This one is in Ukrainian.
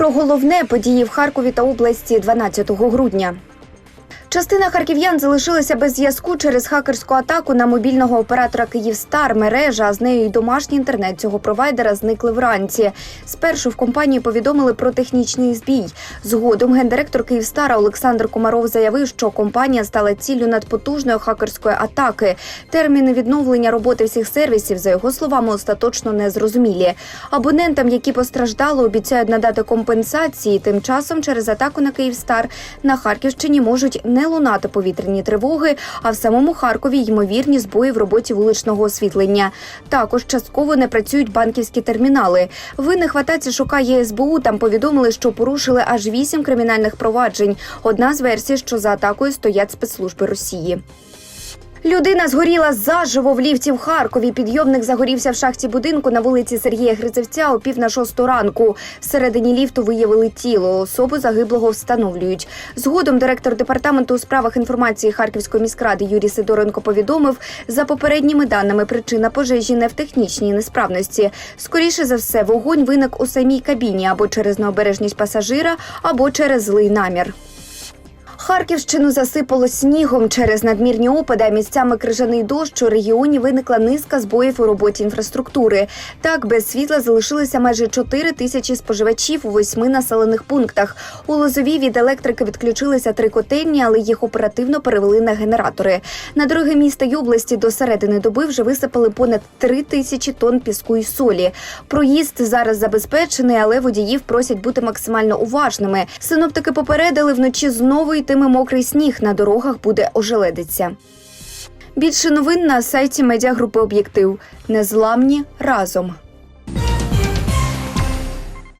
Про головне події в Харкові та області 12 грудня. Частина харків'ян залишилася без зв'язку через хакерську атаку на мобільного оператора Київстар. Мережа, а з нею й домашній інтернет цього провайдера зникли вранці. Спершу в компанії повідомили про технічний збій. Згодом гендиректор Київстара Олександр Комаров заявив, що компанія стала ціллю надпотужної хакерської атаки. Терміни відновлення роботи всіх сервісів, за його словами, остаточно не зрозумілі. Абонентам, які постраждали, обіцяють надати компенсації. Тим часом через атаку на Київстар на Харківщині можуть не лунати повітряні тривоги, а в самому Харкові ймовірні збої в роботі вуличного освітлення. Також частково не працюють банківські термінали. Винних хватаці атаці шукає СБУ. Там повідомили, що порушили аж вісім кримінальних проваджень. Одна з версій, що за атакою стоять спецслужби Росії. Людина згоріла заживо в ліфті в Харкові. Підйомник загорівся в шахті будинку на вулиці Сергія Грицевця о пів на шосту ранку. Всередині ліфту виявили тіло. Особу загиблого встановлюють. Згодом директор департаменту у справах інформації Харківської міськради Юрій Сидоренко повідомив, за попередніми даними причина пожежі не в технічній несправності. Скоріше за все, вогонь виник у самій кабіні або через необережність пасажира, або через злий намір. Харківщину засипало снігом через надмірні опади, місцями крижаний дощ. У регіоні виникла низка збоїв у роботі інфраструктури. Так, без світла залишилися майже 4 тисячі споживачів у восьми населених пунктах. У Лозові від електрики відключилися три котельні, але їх оперативно перевели на генератори. На дороги міста й області до середини доби вже висипали понад 3 тисячі тонн піску і солі. Проїзд зараз забезпечений, але водіїв просять бути максимально уважними. Синоптики попередили вночі знову йтиме мокрий сніг. На дорогах буде ожеледиться. Більше новин на сайті медіагрупи Об'єктив. Незламні разом.